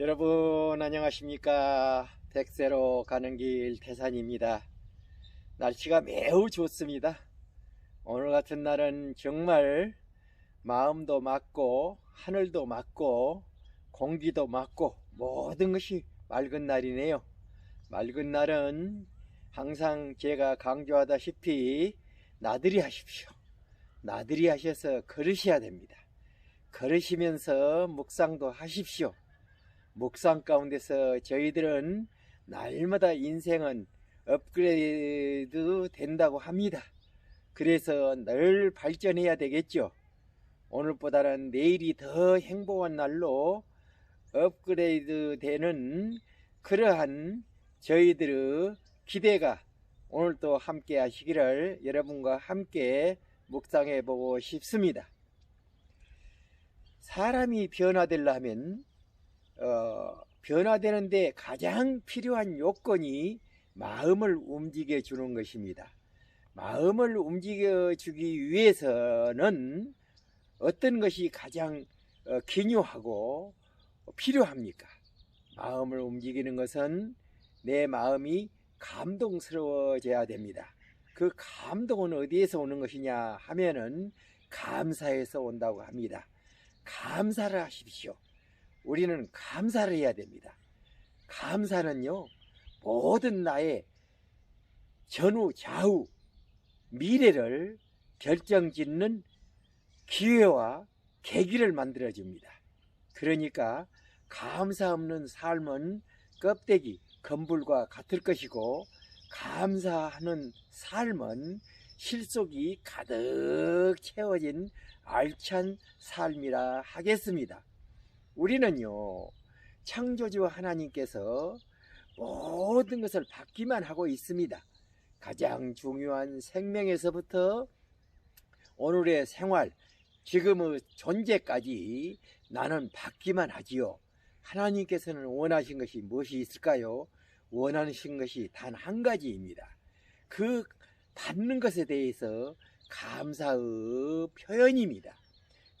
여러분 안녕하십니까? 백세로 가는 길 태산입니다. 날씨가 매우 좋습니다. 오늘 같은 날은 정말 마음도 맑고 하늘도 맑고 공기도 맑고 모든 것이 맑은 날이네요. 맑은 날은 항상 제가 강조하다시피 나들이 하십시오. 나들이 하셔서 걸으셔야 됩니다. 걸으시면서 묵상도 하십시오 묵상 가운데서 저희들은 날마다 인생은 업그레이드 된다고 합니다. 그래서 늘 발전해야 되겠죠. 오늘보다는 내일이 더 행복한 날로 업그레이드 되는 그러한 저희들의 기대가 오늘도 함께 하시기를 여러분과 함께 묵상해 보고 싶습니다. 사람이 변화되려면 어, 변화되는데 가장 필요한 요건이 마음을 움직여 주는 것입니다. 마음을 움직여 주기 위해서는 어떤 것이 가장 어, 기묘하고 필요합니까? 마음을 움직이는 것은 내 마음이 감동스러워져야 됩니다. 그 감동은 어디에서 오는 것이냐 하면은 감사에서 온다고 합니다. 감사를 하십시오. 우리는 감사를 해야 됩니다. 감사는요, 모든 나의 전후, 좌우, 미래를 결정 짓는 기회와 계기를 만들어 줍니다. 그러니까 감사 없는 삶은 껍데기, 건불과 같을 것이고, 감사하는 삶은 실속이 가득 채워진 알찬 삶이라 하겠습니다. 우리는요, 창조주 하나님께서 모든 것을 받기만 하고 있습니다. 가장 중요한 생명에서부터 오늘의 생활, 지금의 존재까지 나는 받기만 하지요. 하나님께서는 원하신 것이 무엇이 있을까요? 원하신 것이 단 한 가지입니다. 그 받는 것에 대해서 감사의 표현입니다.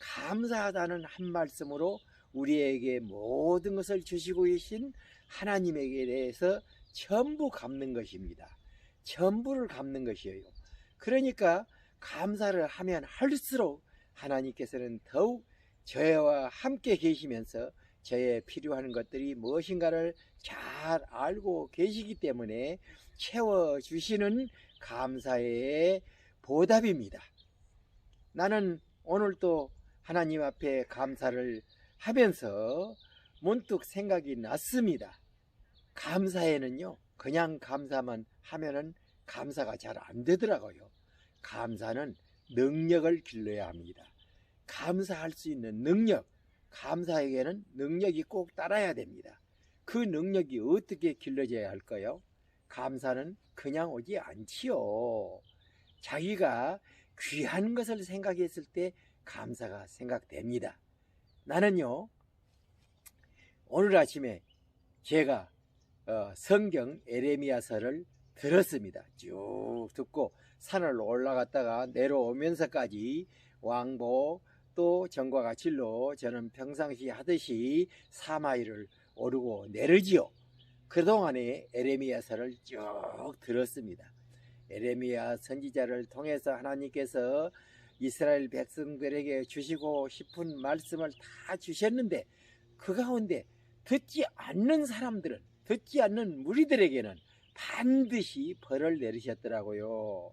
감사하다는 한 말씀으로 우리에게 모든 것을 주시고 계신 하나님에게 대해서 전부 갚는 것입니다. 전부를 갚는 것이에요. 그러니까 감사를 하면 할수록 하나님께서는 더욱 저와 함께 계시면서 저의 필요한 것들이 무엇인가를 잘 알고 계시기 때문에 채워주시는 감사의 보답입니다. 나는 오늘 또 하나님 앞에 감사를 하면서 문득 생각이 났습니다. 감사에는요, 그냥 감사만 하면은 감사가 잘 안 되더라고요. 감사는 능력을 길러야 합니다. 감사할 수 있는 능력, 감사에게는 능력이 꼭 따라야 됩니다. 그 능력이 어떻게 길러져야 할까요? 감사는 그냥 오지 않지요. 자기가 귀한 것을 생각했을 때 감사가 생각됩니다. 나는요, 오늘 아침에 제가 어, 성경 에레미야서를 들었습니다. 쭉 듣고 산을 올라갔다가 내려오면서까지 왕복 또 전과가 질로 저는 평상시 하듯이 사마이를 오르고 내르지요. 그동안에 에레미야서를 쭉 들었습니다. 에레미야 선지자를 통해서 하나님께서 이스라엘 백성들에게 주시고 싶은 말씀을 다 주셨는데 그 가운데 듣지 않는 사람들은 듣지 않는 무리들에게는 반드시 벌을 내리셨더라고요.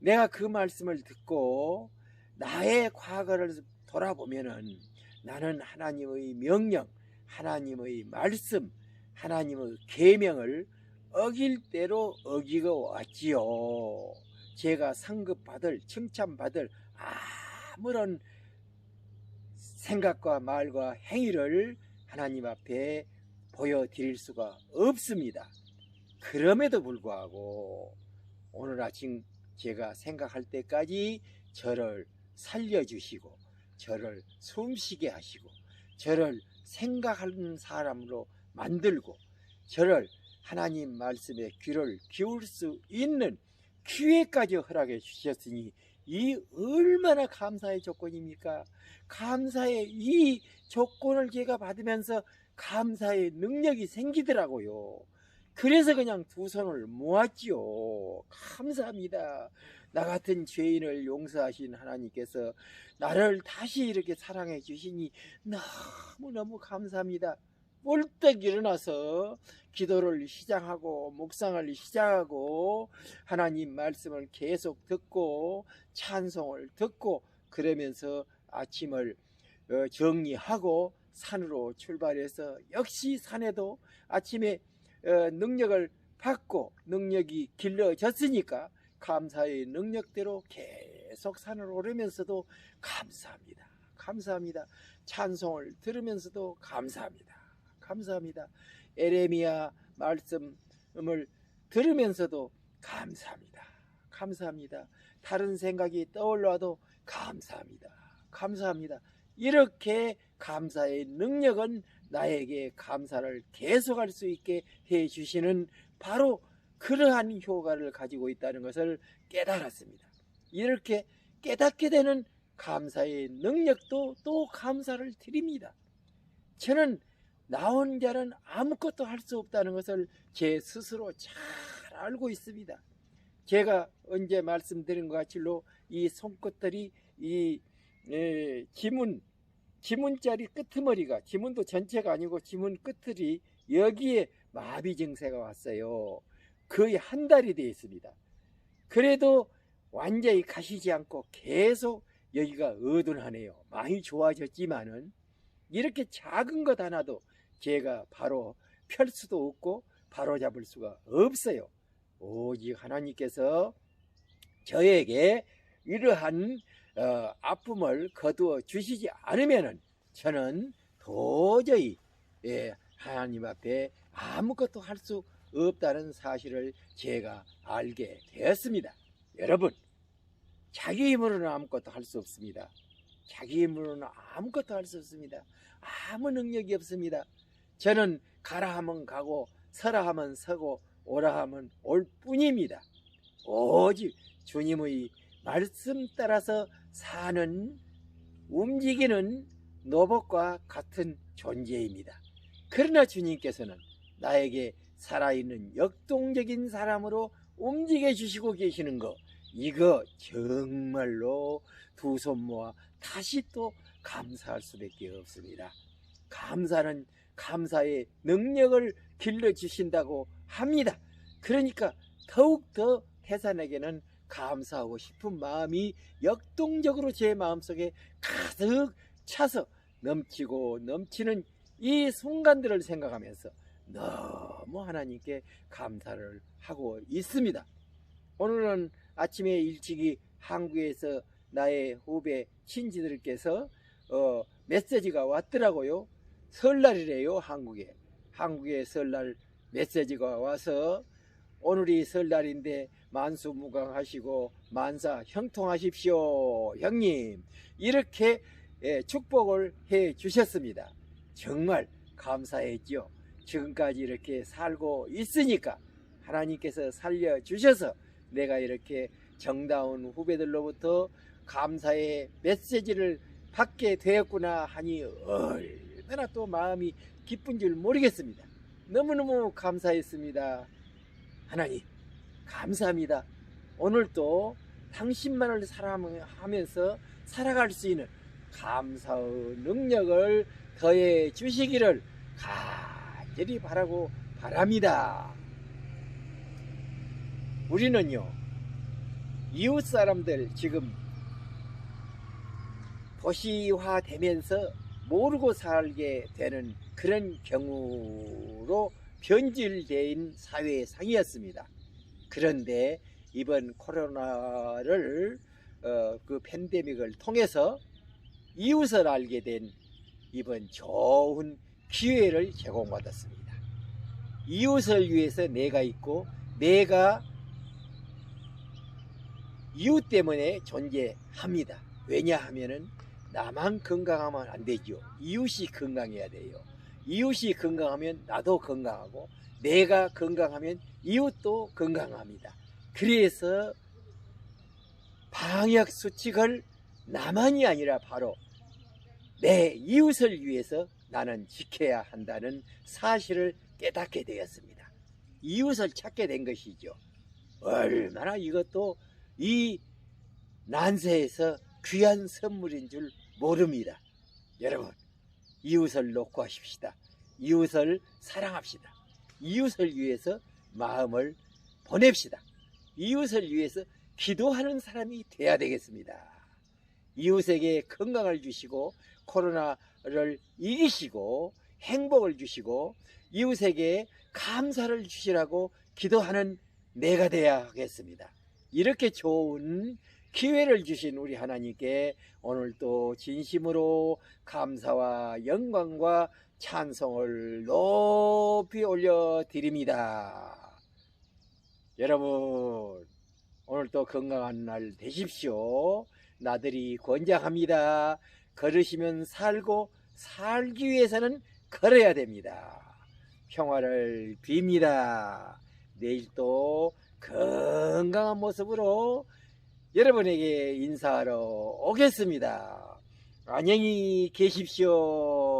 내가 그 말씀을 듣고 나의 과거를 돌아보면은 나는 하나님의 명령, 하나님의 말씀, 하나님의 계명을 어길 대로 어기고 왔지요. 제가 상급받을, 칭찬받을 아무런 생각과 말과 행위를 하나님 앞에 보여드릴 수가 없습니다. 그럼에도 불구하고 오늘 아침 제가 생각할 때까지 저를 살려주시고 저를 숨쉬게 하시고 저를 생각하는 사람으로 만들고 저를 하나님 말씀에 귀를 기울 수 있는 기회까지 허락해 주셨으니 이 얼마나 감사의 조건입니까? 감사의 이 조건을 제가 받으면서 감사의 능력이 생기더라고요. 그래서 그냥 두 손을 모았지요. 감사합니다. 나 같은 죄인을 용서하신 하나님께서 나를 다시 이렇게 사랑해 주시니 너무너무 감사합니다. 꼴떡 일어나서 기도를 시작하고 묵상을 시작하고 하나님 말씀을 계속 듣고 찬송을 듣고 그러면서 아침을 어, 정리하고 산으로 출발해서 역시 산에도 아침에 어, 능력을 받고 능력이 길러졌으니까 감사의 능력대로 계속 산을 오르면서도 감사합니다. 감사합니다. 찬송을 들으면서도 감사합니다. 감사합니다. 에레미야 말씀을 들으면서도 감사합니다. 감사합니다. 다른 생각이 떠올라도 감사합니다. 감사합니다. 이렇게 감사의 능력은 나에게 감사를 계속할 수 있게 해 주시는 바로 그러한 효과를 가지고 있다는 것을 깨달았습니다. 이렇게 깨닫게 되는 감사의 능력도 또 감사를 드립니다. 저는 나 혼자는 아무것도 할 수 없다는 것을 제 스스로 잘 알고 있습니다. 제가 언제 말씀드린 것 같이로 이 손끝들이 이 에, 지문 지문자리 끄트머리가 지문도 전체가 아니고 지문 끝들이 여기에 마비 증세가 왔어요. 거의 한 달이 되어 있습니다. 그래도 완전히 가시지 않고 계속 여기가 어둔하네요. 많이 좋아졌지만은 이렇게 작은 것 하나도 제가 바로 펼 수도 없고 바로 잡을 수가 없어요. 오직 하나님께서 저에게 이러한 어, 아픔을 거두어 주시지 않으면은 저는 도저히 예, 하나님 앞에 아무것도 할 수 없다는 사실을 제가 알게 되었습니다. 여러분, 자기 힘으로는 아무것도 할 수 없습니다. 자기 힘으로는 아무것도 할 수 없습니다. 아무 능력이 없습니다. 저는 가라 하면 가고 서라 하면 서고 오라 하면 올 뿐입니다. 오직 주님의 말씀 따라서 사는 움직이는 노봇과 같은 존재입니다. 그러나 주님께서는 나에게 살아있는 역동적인 사람으로 움직여 주시고 계시는 거 이거 정말로 두 손 모아 다시 또 감사할 수밖에 없습니다. 감사는 감사의 능력을 길러 주신다고 합니다. 그러니까 더욱더 태산에게는 감사하고 싶은 마음이 역동적으로 제 마음속에 가득 차서 넘치고 넘치는 이 순간들을 생각하면서 너무 하나님께 감사를 하고 있습니다. 오늘은 아침에 일찍이 한국에서 나의 후배 친지들께서 어, 메시지가 왔더라고요. 설날이래요, 한국에. 한국에 설날 메시지가 와서 오늘이 설날인데 만수무강하시고 만사 형통하십시오, 형님. 이렇게 예, 축복을 해 주셨습니다. 정말 감사했죠. 지금까지 이렇게 살고 있으니까 하나님께서 살려 주셔서 내가 이렇게 정다운 후배들로부터 감사의 메시지를 받게 되었구나 하니 얼 마나 또 마음이 기쁜 줄 모르겠습니다. 너무너무 감사했습니다. 하나님, 감사합니다. 오늘도 당신만을 사랑하면서 살아갈 수 있는 감사의 능력을 더해 주시기를 간절히 바라고 바랍니다. 우리는요, 이웃 사람들 지금 도시화 되면서 모르고 살게 되는 그런 경우로 변질된 사회상이었습니다. 그런데 이번 코로나를 어, 그 팬데믹을 통해서 이웃을 알게 된 이번 좋은 기회를 제공받았습니다. 이웃을 위해서 내가 있고 내가 이웃 때문에 존재합니다. 왜냐하면은 나만 건강하면 안 되죠. 이웃이 건강해야 돼요. 이웃이 건강하면 나도 건강하고 내가 건강하면 이웃도 건강합니다. 그래서 방역 수칙을 나만이 아니라 바로 내 이웃을 위해서 나는 지켜야 한다는 사실을 깨닫게 되었습니다. 이웃을 찾게 된 것이죠. 얼마나 이것도 이 난세에서 귀한 선물인 줄 모릅니다. 여러분, 이웃을 놓고 하십시다. 이웃을 사랑합시다. 이웃을 위해서 마음을 보냅시다. 이웃을 위해서 기도하는 사람이 돼야 되겠습니다. 이웃에게 건강을 주시고 코로나를 이기시고 행복을 주시고 이웃에게 감사를 주시라고 기도하는 내가 돼야 하겠습니다. 이렇게 좋은 기회를 주신 우리 하나님께 오늘 또 진심으로 감사와 영광과 찬송을 높이 올려드립니다. 여러분, 오늘 또 건강한 날 되십시오. 나들이 권장합니다. 걸으시면 살고 살기 위해서는 걸어야 됩니다. 평화를 빕니다. 내일 또 건강한 모습으로 여러분에게 인사하러 오겠습니다. 안녕히 계십시오.